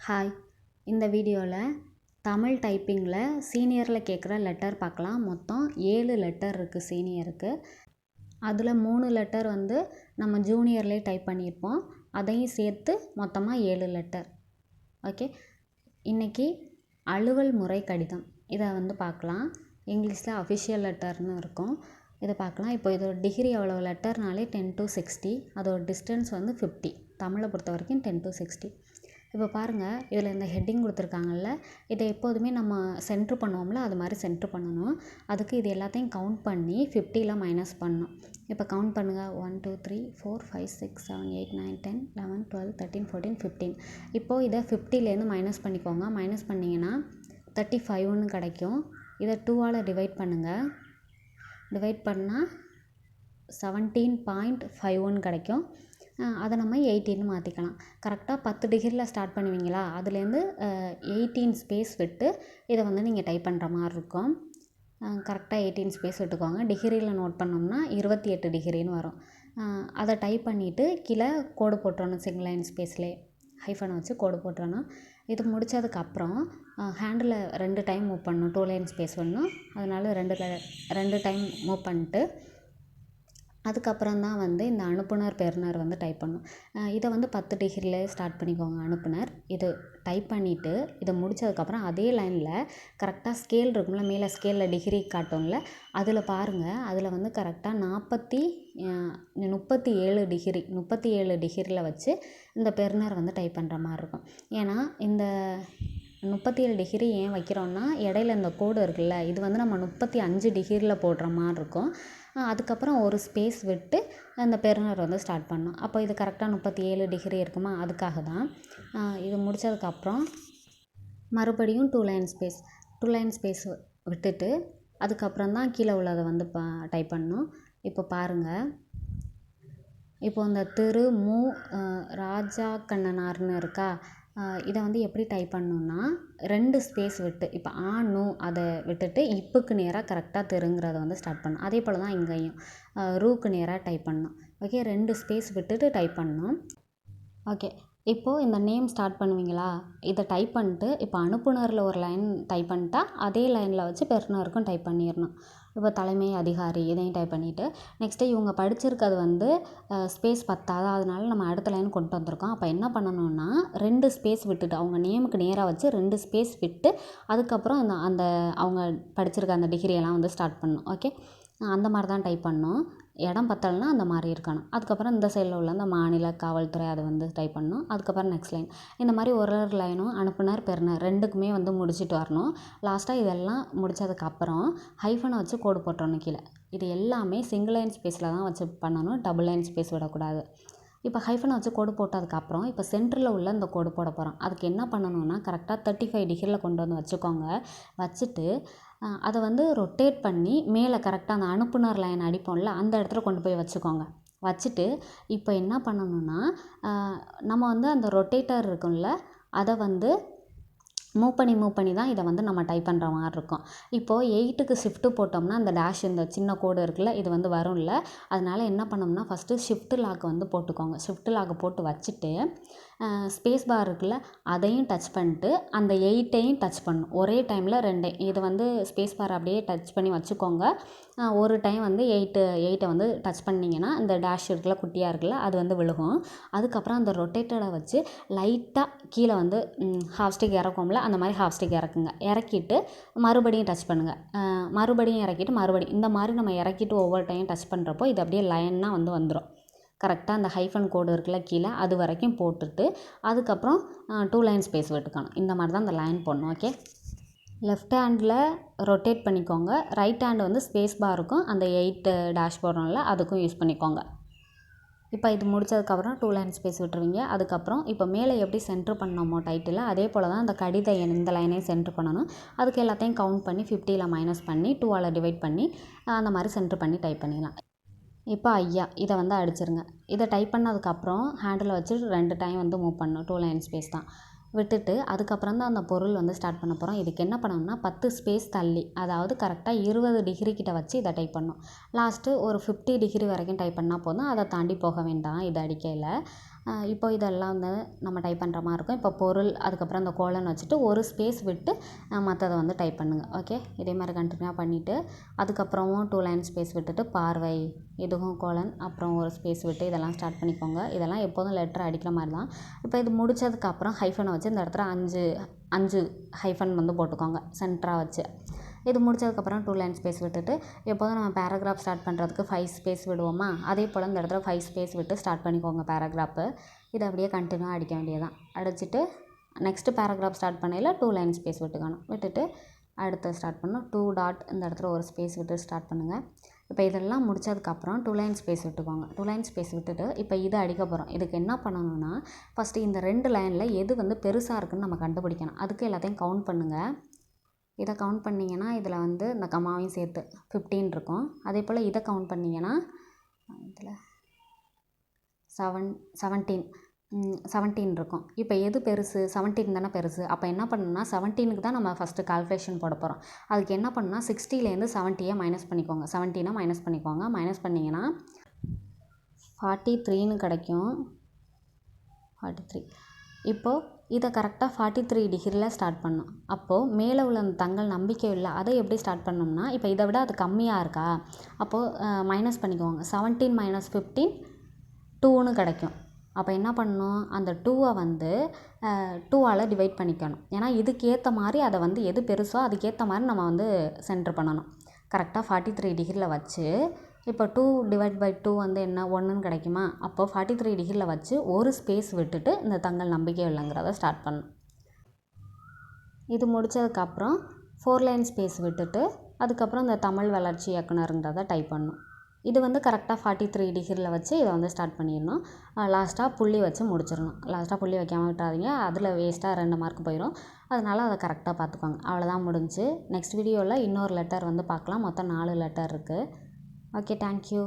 Hi இந்த வீடியோவில் தமிழ் டைப்பிங்கில் சீனியரில் கேட்குற லெட்டர் பார்க்கலாம் மொத்தம் ஏழு லெட்டர் இருக்குது சீனியருக்கு அதில் மூணு லெட்டர் வந்து நம்ம ஜூனியர்லேயே டைப் பண்ணியிருப்போம் அதையும் சேர்த்து மொத்தமாக ஏழு லெட்டர் ஓகே இன்றைக்கி அலுவல் முறை கடிதம். இதை வந்து பார்க்கலாம் இங்கிலீஷில் அஃபிஷியல் லெட்டர்னு இருக்கும். இதை பார்க்கலாம் இப்போ இதோட டிகிரி எவ்வளோ லெட்டர்னாலே டென் டு சிக்ஸ்டி அதோட டிஸ்டன்ஸ் வந்து ஃபிஃப்டி தமிழை பொறுத்த வரைக்கும் டென் டு சிக்ஸ்டி இப்போ பாருங்கள் இதில் இந்த ஹெட்டிங் கொடுத்துருக்காங்கல்ல இதை எப்போதுமே நம்ம சென்ட்ரு பண்ணுவோம்ல அது மாதிரி சென்ட்ரு பண்ணணும். அதுக்கு இது எல்லாத்தையும் கவுண்ட் பண்ணி ஃபிஃப்டியில் மைனஸ் பண்ணணும். இப்போ கவுண்ட் பண்ணுங்கள் one two three four five six seven eight nine ten eleven twelve thirteen fourteen fifteen இப்போது இதை ஃபிஃப்டிலேருந்து மைனஸ் பண்ணிக்கோங்க. மைனஸ் பண்ணிங்கன்னா தேர்ட்டி ஃபைவ்னு கிடைக்கும். இதை டூவால் டிவைட் பண்ணுங்கள் டிவைட் பண்ணால் செவன்டீன் பாயிண்ட் ஃபைவ் ஒன் கிடைக்கும். அதை நம்ம எயிட்டின்னு மாற்றிக்கலாம் கரெக்டாக பத்து டிகிரியில் ஸ்டார்ட் பண்ணுவீங்களா? அதுலேருந்து எயிட்டீன் ஸ்பேஸ் விட்டு இதை வந்து நீங்கள் டைப் பண்ணுற மாதிரி இருக்கும். கரெக்டாக எயிட்டீன் ஸ்பேஸ் விட்டுக்கோங்க. டிகிரியில் நோட் பண்ணோம்னா இருபத்தி எட்டு டிகிரின்னு வரும். அதை டைப் பண்ணிவிட்டு கீழே கோடு போட்டுறணும் சிங்கிள் லைன் ஸ்பேஸ்லேயே ஹைஃபனை வச்சு கோடு போட்டுறணும். இது முடித்ததுக்கப்புறம் ஹேண்டில் ரெண்டு டைம் மூவ் பண்ணணும். டூ லைன் ஸ்பேஸ் வரணும் அதனால் ரெண்டு ரெண்டு டைம் மூவ் பண்ணிட்டு அதுக்கப்புறம் தான் வந்து இந்த அனுப்புனர் பெறுநர் வந்து டைப் பண்ணணும் இதை வந்து பத்து டிகிரியில் ஸ்டார்ட் பண்ணிக்கோங்க அனுப்புனர். இது டைப் பண்ணிவிட்டு இதை முடித்ததுக்கப்புறம் அதே லைனில் கரெக்டாக ஸ்கேல் இருக்கும்ல மேலே ஸ்கேலில் டிகிரி காட்டும்ல அதில் பாருங்கள் அதில் வந்து கரெக்டாக நாற்பத்தி முப்பத்தி ஏழு டிகிரி முப்பத்தி ஏழு டிகிரியில் வச்சு இந்த பெறுநர் வந்து டைப் பண்ணுற மாதிரி இருக்கும். ஏன்னா இந்த முப்பத்தி ஏழு டிகிரி ஏன் வைக்கிறோன்னா இடையில இந்த கோடு இருக்குல்ல இது வந்து நம்ம முப்பத்தி அஞ்சு டிகிரியில் போடுற மாதிரி இருக்கும். அதுக்கப்புறம் ஒரு ஸ்பேஸ் விட்டு அந்த பெருநர் வந்து ஸ்டார்ட் பண்ணணும். அப்போ இது கரெக்டாக முப்பத்தி ஏழு டிகிரி இருக்குமா? அதுக்காக தான். இது முடித்ததுக்கப்புறம் மறுபடியும் two line space two line space விட்டுட்டு அதுக்கப்புறம் தான் கீழே உள்ளதை வந்து பா டைப் பண்ணணும். இப்போ பாருங்கள் இப்போ இந்த திரு மு ராஜா கண்ணனார்னு இருக்கா? இதை வந்து எப்படி டைப் பண்ணணுன்னா ரெண்டு ஸ்பேஸ் விட்டு இப்போ ஆ நு அதை விட்டுட்டு இப்புக்கு நேராக கரெக்டாக தெருங்கிறத வந்து ஸ்டார்ட் பண்ணணும். அதே போல் தான் இங்கேயும். ரூக்கு நேராக டைப் பண்ணணும். ஓகே ரெண்டு ஸ்பேஸ் விட்டுட்டு டைப் பண்ணணும். ஓகே இப்போது இந்த நேம் ஸ்டார்ட் பண்ணுவீங்களா? இதை டைப் பண்ணிட்டு இப்போ அனுப்புனரில் ஒரு லைன் டைப் பண்ணிட்டா அதே லைனில் வச்சு பெறுநருக்கும் டைப் பண்ணிடணும். இப்போ தலைமை அதிகாரி இதையும் டைப் பண்ணிவிட்டு நெக்ஸ்ட்டு இவங்க படிச்சிருக்கிறது வந்து ஸ்பேஸ் பத்தாது. அதனால நம்ம அடுத்த லைன் கொண்டு வந்திருக்கோம். அப்போ என்ன பண்ணணும்னா ரெண்டு ஸ்பேஸ் விட்டுட்டு அவங்க நேமுக்கு நேராக வச்சு ரெண்டு ஸ்பேஸ் விட்டு அதுக்கப்புறம் இந்த அந்த அவங்க படிச்சிருக்க அந்த டிகிரியெல்லாம் வந்து ஸ்டார்ட் பண்ணணும். ஓகே அந்த மாதிரி தான் டைப் பண்ணணும். இடம் பத்தலைனா அந்த மாதிரி இருக்கணும். அதுக்கப்புறம் இந்த சைடில் உள்ள அந்த மாநில காவல்துறை அதை வந்து டைப் பண்ணணும். அதுக்கப்புறம் நெக்ஸ்ட் லைன் இந்த மாதிரி ஒரு ஒரு லைனும் அனுப்புனர் பெறுநர் ரெண்டுக்குமே வந்து முடிச்சுட்டு வரணும். லாஸ்ட்டாக இதெல்லாம் முடித்ததுக்கப்புறம் ஹைஃபனை வச்சு கோடு போட்டுறணும் கீழே. இது எல்லாமே சிங்கிள் லைன் ஸ்பேஸில் தான் வச்சு பண்ணணும். டபுள் லைன் ஸ்பேஸ் விடக்கூடாது. இப்போ ஹைஃபனை வச்சு கோடு போட்டதுக்கப்புறம் இப்போ சென்டரில் உள்ள இந்த கோடு போட போகிறோம் அதுக்கு என்ன பண்ணணும்னா கரெக்டாக தேர்ட்டி ஃபைவ் டிகிரியில் கொண்டு வந்து வச்சுக்கோங்க. வச்சுட்டு அதை வந்து ரொட்டேட் பண்ணி மேலே கரெக்டாக அந்த அனுப்புனர் லைன் அடிப்போம்ல அந்த இடத்துல கொண்டு போய் வச்சுக்கோங்க. வச்சுட்டு இப்போ என்ன பண்ணணும்னா நம்ம வந்து அந்த ரொட்டேட்டர் இருக்கும்ல அதை வந்து மூவ் பண்ணி மூவ் பண்ணி தான் இதை வந்து நம்ம டைப் பண்ணுற மாதிரி இருக்கும். இப்போது எயிட்டுக்கு ஷிஃப்ட்டு போட்டோம்னா அந்த டேஷ் இந்த சின்ன கோடு இருக்குல்ல இது வந்து வரும்ல. அதனால் என்ன பண்ணோம்னா ஃபஸ்ட்டு ஷிஃப்ட்டு லாக் வந்து போட்டுக்கோங்க. ஷிஃப்ட்டு லாக் போட்டு வச்சுட்டு ஸ்பேஸ் பார் இருக்குல்ல அதையும் டச் பண்ணிட்டு அந்த எயிட்டையும் டச் பண்ணணும். ஒரே டைமில் ரெண்டையும் இது வந்து ஸ்பேஸ் பார் அப்படியே டச் பண்ணி வச்சுக்கோங்க. ஒரு டைம் வந்து எயிட்டு எயிட்டை வந்து டச் பண்ணிங்கன்னா அந்த டேஷ் இருக்குல்ல குட்டியாக இருக்குல்ல அது வந்து விழுகும். அதுக்கப்புறம் அந்த ரொட்டேட்டரை வச்சு லைட்டாக கீழே வந்து ஹாஃப் ஸ்டிக் இறக்கும்ல அந்த மாதிரி ஹாஃப் ஸ்டிக் இறக்குங்க. இறக்கிட்டு மறுபடியும் டச் பண்ணுங்கள் மறுபடியும் இறக்கிட்டு மறுபடியும் இந்த மாதிரி நம்ம இறக்கிட்டு ஒவ்வொரு டைம் டச் பண்ணுறப்போ இது அப்படியே லைனாக வந்து வந்துடும் கரெக்டாக அந்த ஹைஃபன் கோடு இருக்குல்ல கீழே அது வரைக்கும் போட்டுட்டு அதுக்கப்புறம் டூ லைன் ஸ்பேஸ் விட்டுக்கணும். இந்த மாதிரி தான் அந்த லைன் போடணும் ஓகே லெஃப்ட் ஹேண்டில் ரொட்டேட் பண்ணிக்கோங்க. ரைட் ஹேண்டு வந்து ஸ்பேஸ் பார் இருக்கும். அந்த எயிட்டு டேஷ் போடுறோம்ல அதுக்கும் யூஸ் பண்ணிக்கோங்க. இப்போ இது முடித்ததுக்கப்புறம் டூ லைன் ஸ்பேஸ் விட்டுருவீங்க. அதுக்கப்புறம் இப்போ மேலே எப்படி சென்ட்ரு பண்ணோமோ டைட்டில் அதே போல் தான் அந்த கடித எண் இந்த லைனையும் சென்ட்ரு பண்ணணும். அதுக்கு எல்லாத்தையும் கவுண்ட் பண்ணி ஃபிஃப்டியில் மைனஸ் பண்ணி டூவால் டிவைட் பண்ணி அந்த மாதிரி சென்ட்ரு பண்ணி டைப் பண்ணிடலாம். இப்போ ஐயா இதை வந்து அடிச்சிருங்க. இதை டைப் பண்ணதுக்கப்புறம் ஹேண்டில் வச்சு ரெண்டு டைம் வந்து மூவ் பண்ணணும். டூ லைன் ஸ்பேஸ் தான். விட்டுட்டு அதுக்கப்புறம் தான் அந்த பொருள் வந்து ஸ்டார்ட் பண்ண போகிறோம் இதுக்கு என்ன பண்ணணும்னா பத்து ஸ்பேஸ் தள்ளி அதாவது கரெக்டாக இருபது டிகிரி கிட்ட வச்சு இதை டைப் பண்ணணும். லாஸ்ட்டு ஒரு ஃபிஃப்டி டிகிரி வரைக்கும் டைப் பண்ணால் போதும். அதை தாண்டி போக வேண்டாம் இதை அடிக்கையில். இப்போ இதெல்லாம் வந்து நம்ம டைப் பண்ணுற மாதிரி இருக்கும். இப்போ பொருள் அதுக்கப்புறம் அந்த கோலன் வச்சுட்டு ஒரு ஸ்பேஸ் விட்டு மற்றதை வந்து டைப் பண்ணுங்கள் ஓகே இதே மாதிரி கண்டினியூவாக பண்ணிவிட்டு அதுக்கப்புறமும் டூ லைன் ஸ்பேஸ் விட்டுட்டு பார்வை இதுவும் கோலன் அப்புறம் ஒரு ஸ்பேஸ் விட்டு இதெல்லாம் ஸ்டார்ட் பண்ணிக்கோங்க. இதெல்லாம் எப்போதும் லெட்டர் அடிக்கிற மாதிரி தான். இப்போ இது முடிச்சதுக்கப்புறம் ஹைஃபனை வச்சு இந்த இடத்துல அஞ்சு அஞ்சு ஹைஃபன் வந்து போட்டுக்கோங்க. சென்டராக வச்சு. இது முடிச்சதுக்கப்புறம் டூ லைன் ஸ்பேஸ் விட்டுட்டு எப்போதும் நம்ம பேராகிராஃப் ஸ்டார்ட் பண்ணுறதுக்கு ஃபைவ் ஸ்பேஸ் விடுவோமா? அதே போல் இந்த இடத்துல ஃபைவ் ஸ்பேஸ் விட்டு ஸ்டார்ட் பண்ணிக்கோங்க பேராகிராஃபு இதை அப்படியே கண்டினியூவாக அடிக்க வேண்டியதுதான். அடிச்சுட்டு நெக்ஸ்ட்டு பேராகிராஃப் ஸ்டார்ட் பண்ணையில் டூ லைன் ஸ்பேஸ் விட்டுக்கணும். விட்டுட்டு அடுத்து ஸ்டார்ட் பண்ணணும். டூ டாட் இந்த இடத்துல ஒரு ஸ்பேஸ் விட்டு ஸ்டார்ட் பண்ணுங்கள் இப்போ இதெல்லாம் முடிச்சதுக்கப்புறம் டூ லைன் ஸ்பேஸ் விட்டுக்கோங்க. டூ லைன் ஸ்பேஸ் விட்டுட்டு இப்போ இது அடிக்க போகிறோம் இதுக்கு என்ன பண்ணணும்னா ஃபஸ்ட்டு இந்த ரெண்டு லைனில் எது வந்து பெருசாக இருக்குதுன்னு நம்ம கண்டுபிடிக்கணும். அதுக்கு எல்லாத்தையும் கவுண்ட் பண்ணுங்கள் இதை கவுண்ட் பண்ணிங்கன்னா இதில் வந்து இந்த கம்மாவையும் சேர்த்து ஃபிஃப்டீன் இருக்கும். அதே போல் இதை கவுண்ட் பண்ணிங்கன்னா இதில் செவன் செவன்டீன் செவன்டீன் இருக்கும். இப்போ எது பெருசு? செவன்டீன் தானே பெருசு. அப்போ என்ன பண்ணணும்னா செவன்டீனுக்கு தான் நம்ம ஃபஸ்ட்டு கால்குலேஷன் போட போகிறோம் அதுக்கு என்ன பண்ணணும்னா சிக்ஸ்டிலேருந்து செவன்ட்டியை மைனஸ் பண்ணிக்கோங்க. செவன்டீனை மைனஸ் பண்ணிக்கோங்க. மைனஸ் பண்ணிங்கன்னா ஃபார்ட்டி த்ரீன்னு கிடைக்கும். ஃபார்ட்டி த்ரீ இப்போது இதை கரெக்டாக ஃபார்ட்டி த்ரீ டிகிரியில் ஸ்டார்ட் பண்ணணும் அப்போது மேலே உள்ள அந்த தங்கள் நம்பிக்கை இல்லை அதை எப்படி ஸ்டார்ட் பண்ணோம்னா இப்போ இதை விட அது கம்மியாக இருக்கா? அப்போது மைனஸ் பண்ணிக்கோங்க செவன்டீன் மைனஸ் ஃபிஃப்டீன் டூன்னு கிடைக்கும். அப்போ என்ன பண்ணணும் அந்த டூவை வந்து டூவால் டிவைட் பண்ணிக்கணும். ஏன்னா இதுக்கேற்ற மாதிரி அதை வந்து எது பெருசோ அதுக்கேற்ற மாதிரி நம்ம வந்து சென்டர் பண்ணணும். கரெக்டாக ஃபார்ட்டி த்ரீ டிகிரியில் வச்சு இப்போ டூ டிவைட் பை டூ வந்து என்ன? ஒன்றுன்னு கிடைக்குமா? அப்போ ஃபார்ட்டி த்ரீ டிகிரியில் வச்சு ஒரு ஸ்பேஸ் விட்டுட்டு இந்த தங்கள் நம்பிக்கை இல்லைங்கிறத ஸ்டார்ட் பண்ணும் இது முடித்ததுக்கப்புறம் ஃபோர் லைன் ஸ்பேஸ் விட்டுட்டு அதுக்கப்புறம் இந்த தமிழ் வளர்ச்சி இயக்குனருங்கிறத டைப் பண்ணணும். இது வந்து கரெக்டாக ஃபார்ட்டி த்ரீ டிகிரியில் வச்சு இதை வந்து ஸ்டார்ட் பண்ணிடணும். லாஸ்ட்டாக புள்ளி வச்சு முடிச்சிடணும். லாஸ்ட்டாக புள்ளி வைக்காமல் விட்டாதீங்க அதில் வேஸ்ட்டாக ரெண்டு மார்க் போயிடும் அதனால் அதை கரெக்டாக பார்த்துக்கோங்க. அவ்வளோதான் முடிஞ்சு. நெக்ஸ்ட் வீடியோவில் இன்னொரு லெட்டர் வந்து பார்க்கலாம். மொத்தம் நாலு லெட்டர் இருக்குது ஓகே தேங்க்யூ